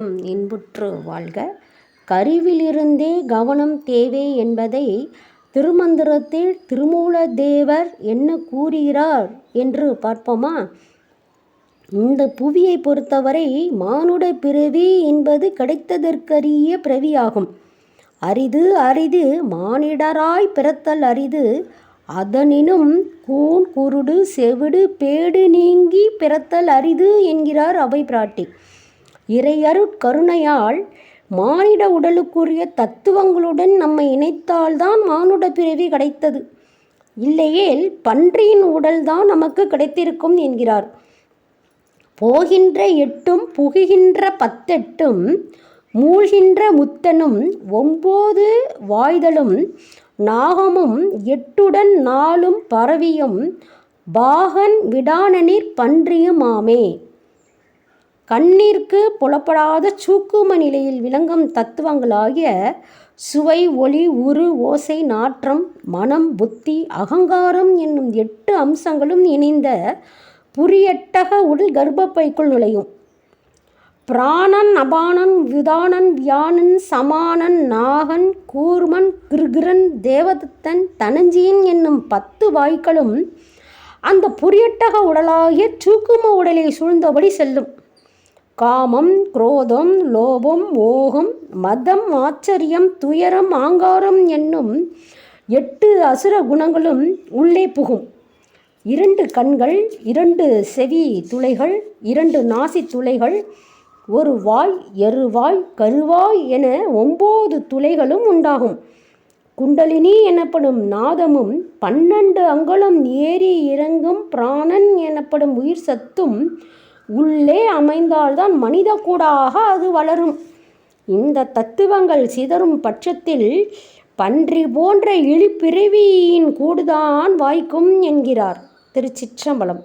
இன்புற்று வாழ்க. கருவிலிருந்தே கவனம் தேவை என்பதை திருமந்திரத்தில் திருமூலதேவர் என்ன கூறுகிறார் என்று பார்ப்போமா? இந்த புவியை பொறுத்தவரை மானுட பிறவி என்பது கிடைத்ததற்கரிய பிறவியாகும். அரிது அரிது மானிடராய் பிறத்தல் அரிது. அதனினும் கூன் குருடு செவிடு பேடு நீங்கி பிறத்தல் அரிது என்கிறார் அவை பிராட்டி இறையருட்கருணையால் மானிட உடலுக்குரிய தத்துவங்களுடன் நம்மை இணைத்தால்தான் மானுட பிறவி கிடைத்தது. இல்லையேல் பன்றியின் உடல்தான் நமக்கு கிடைத்திருக்கும் என்கிறார். போகின்ற எட்டும் புகுகின்ற பத்தெட்டும் மூழ்கின்ற முத்தனும் ஒம்போது வாய்தலும் நாகமும் எட்டுடன் நாளும் பரவியும் பாகன் விடானனிற் பன்றியுமாமே. கண்ணிற்கு புலப்படாத சூக்கும நிலையில் விளங்கும் தத்துவங்களாகிய சுவை ஒளி உரு ஓசை நாற்றம் மனம் புத்தி அகங்காரம் என்னும் எட்டு அம்சங்களும் இணைந்த புரியட்டக உடல் கர்ப்பப்பைக்குள் நுழையும். பிராணன் அபானன் விதானன் வியானன் சமானன் நாகன் கூர்மன் கிருகிரன் தேவதத்தன் தனஞ்சியன் என்னும் பத்து வாய்க்களும் அந்த புரியட்டக உடலாகிய சூக்கும உடலை சூழ்ந்தபடி செல்லும். காமம் குரோதம் லோபம் ஓகம் மதம் ஆச்சரியம் துயரம் ஆங்காரம் என்னும் எட்டு அசுர குணங்களும் உள்ளே புகும். இரண்டு கண்கள் இரண்டு செவி துளைகள் இரண்டு நாசி துளைகள் ஒரு வாய் எருவாய் கருவாய் என ஒம்பது துளைகளும் உண்டாகும். குண்டலினி எனப்படும் நாதமும் பன்னெண்டு அங்குலம் ஏறி இறங்கும் பிராணன் எனப்படும் உயிர் சத்தும் உள்ளே அமைந்தால்தான் மனித கூடாக அது வளரும். இந்த தத்துவங்கள் சிதறும் பட்சத்தில் பன்றி போன்ற இழிப்பிறவியின் கூடுதான் வாய்க்கும் என்கிறார் திருச்சிற்றம்பலம்.